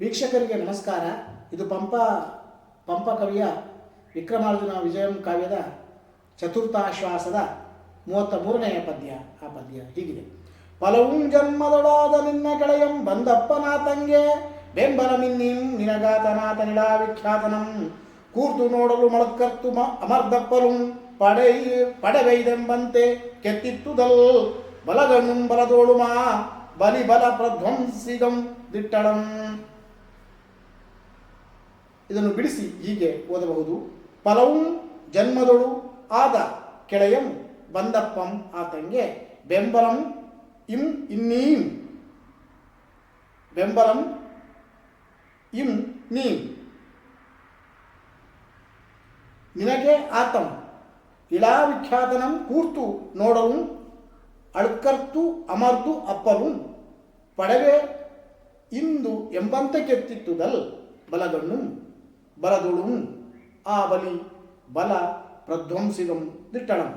ವೀಕ್ಷಕರಿಗೆ ನಮಸ್ಕಾರ. ಇದು ಪಂಪ ಪಂಪ ಕವಿಯ ವಿಕ್ರಮಾರ್ಜುನ ವಿಜಯಂ ಕಾವ್ಯದ ಚತುರ್ಥಾಶ್ವಾಸದ ಮೂವತ್ತ ಮೂರನೆಯ ಪದ್ಯ. ಆ ಪದ್ಯ ಹೀಗಿದೆ. ಪಲವು ಜನ್ಮದೊಡಾದ ನಿನ್ನ ಕೆಳೆಯಂ ಬಂದಪ್ಪನಾತಂಗೆ ಬೆಂಬಲ ಮಿನ್ನಿಂ ನಿನಗಾತನಾತನಿಡಾ ವಿಖ್ಯಾತನಂ. ಕೂರ್ತು ನೋಡಲು ಮೊಳಕರ್ತು ಮ, ಅಮರ್ದಪ್ಪಲು ಪಡೈ ಪಡೆವೈದೆಂಬಂತೆ ಕೆತ್ತಿತ್ತುದಲ್. ಬಲಗಣ್ಣು ಬಲದೋಳುಮಾ ಬಲಿ ಬಲ ಪ್ರಧ್ವಂಸಿಗಂ ದಿಟ್ಟಳಂ. ಇದನ್ನು ಬಿಡಿಸಿ ಹೀಗೆ ಓದಬಹುದು. ಫಲವೂ ಜನ್ಮದೊಳು ಆದ ಕೆಳೆಯಂ ಬಂದಪ್ಪಂ ಆತಂಗೆ ಬೆಂಬಲಂ ಇಂ ಇನ್ನೀಂ. ಬೆಂಬಲಂ ಇಂ ನೀಂ. ನಿನಗೆ ಆತಂ. ಇಳಾ ವಿಖ್ಯಾತನಂ ಕೂರ್ತು ನೋಡಲು, ಅಳ್ಕರ್ತು ಅಮರ್ದು ಅಪ್ಪಲು. ಪಡವೆ ಇಂದು ಎಂಬಂತೆ ಕೆತ್ತಿತ್ತುದಲ್ ಬಲಗಣ್ಣು. ಬಲದುಳು ಆ ಬಲಿ ಬಲ ಪ್ರಧ್ವಂಸಿಗಂ ದಿಟ್ಟಣಂ.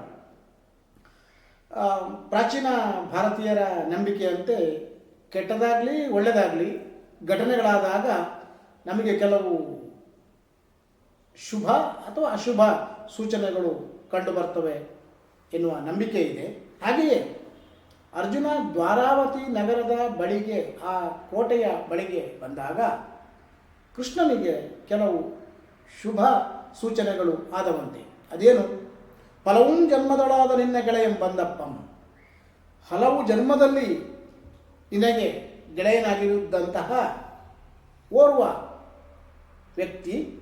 ಪ್ರಾಚೀನ ಭಾರತೀಯರ ನಂಬಿಕೆಯಂತೆ ಕೆಟ್ಟದಾಗಲಿ ಒಳ್ಳೆಯದಾಗಲಿ ಘಟನೆಗಳಾದಾಗ ನಮಗೆ ಕೆಲವು ಶುಭ ಅಥವಾ ಅಶುಭ ಸೂಚನೆಗಳು ಕಂಡುಬರ್ತವೆ ಎನ್ನುವ ನಂಬಿಕೆ ಇದೆ. ಹಾಗೆಯೇ ಅರ್ಜುನ ದ್ವಾರಾವತಿ ನಗರದ ಬಳಿಗೆ, ಆ ಕೋಟೆಯ ಬಳಿಗೆ ಬಂದಾಗ ಕೃಷ್ಣನಿಗೆ ಕೆಲವು ಶುಭ ಸೂಚನೆಗಳು ಆದವಂತೆ. ಅದೇನು? ಫಲವು ಜನ್ಮದೊಳಾದ ನಿನ್ನ ಗೆಳೆಯಂ ಬಂದಪ್ಪಂ. ಹಲವು ಜನ್ಮದಲ್ಲಿ ನಿನಗೆ ಗೆಳೆಯನಾಗಿರುವುದಂತಹ ಓರ್ವ ವ್ಯಕ್ತಿ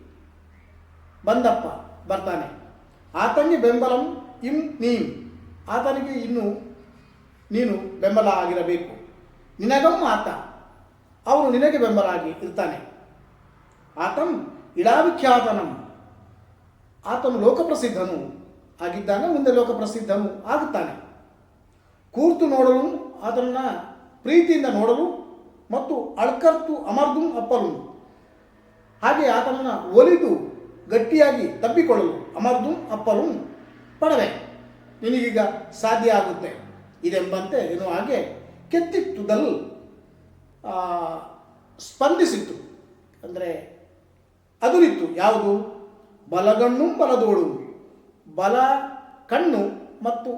ಬಂದಪ್ಪ, ಬರ್ತಾನೆ. ಆತನಿಗೆ ಬೆಂಬಲಂ ಇಂ ನೀಂ. ಆತನಿಗೆ ಇನ್ನು ನೀನು ಬೆಂಬಲ ಆಗಿರಬೇಕು. ನಿನಗಂ ಆತ. ಅವನು ನಿನಗೆ ಬೆಂಬಲ ಆಗಿ ಇರ್ತಾನೆ. ಆತಂ ಇಳಾವಿಖ್ಯಾತನಂ ಆತನು ಲೋಕಪ್ರಸಿದ್ಧನು, ಆಗಿದ್ದಾನೆ, ಮುಂದೆ ಲೋಕಪ್ರಸಿದ್ಧನು, ಆಗುತ್ತಾನೆ. ಕೂರ್ತು ನೋಡಲು ಅದನ್ನು ಪ್ರೀತಿಯಿಂದ ನೋಡಲು ಮತ್ತು ಅಳ್ಕರ್ತು ಅಮರ್ದು ಅಪ್ಪಲು. ಹಾಗೆ ಆತನನ್ನು ಒಲಿದು ಗಟ್ಟಿಯಾಗಿ ತಬ್ಬಿಕೊಳ್ಳಲು ಅಮರ್ದು ಅಪ್ಪಲು ಪಡವೆ. ನಿನಗೀಗ ಸಾಧ್ಯ ಆಗುತ್ತೆ. ಇದೆಂಬಂತೆ ಏನು ಹಾಗೆ ಕೆತ್ತಿತ್ತುದಲ್ ಸ್ಪಂದಿಸಿತ್ತು. ಅಂದರೆ ಅದುರಿತ್ತು. ಯಾವುದು? ಬಲಗಣ್ಣು ಬಲದೋಳು ಬಲ ಕಣ್ಣು ಮತ್ತು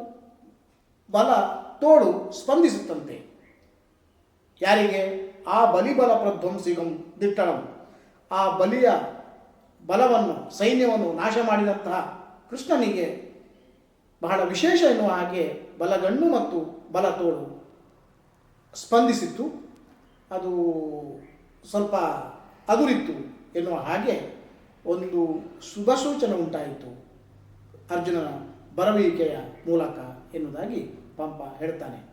ಬಲ ತೋಳು ಸ್ಪಂದಿಸುತ್ತಂತೆ. ಯಾರಿಗೆ? ಆ ಬಲಿಬಲ ಪ್ರಧ್ವಂಸಿಗಂ ದಿಟ್ಟಣಂ ಆ ಬಲಿಯ ಬಲವನ್ನು, ಸೈನ್ಯವನ್ನು ನಾಶ ಮಾಡಿದಂತಹ ಕೃಷ್ಣನಿಗೆ ಬಹಳ ವಿಶೇಷ ಎನ್ನುವ ಹಾಗೆ ಬಲಗಣ್ಣು ಮತ್ತು ಬಲ ತೋಳು ಸ್ಪಂದಿಸಿತ್ತು. ಅದು ಸ್ವಲ್ಪ ಅದುರಿತ್ತು. ಎನ್ನುವ ಹಾಗೆ ಒಂದು ಶುಭ ಸೂಚನೆ ಉಂಟಾಯಿತು ಅರ್ಜುನನ ಬರವಿಕೆಯ ಮೂಲಕ ಎನ್ನುವುದಾಗಿ ಪಂಪ ಹೇಳ್ತಾನೆ.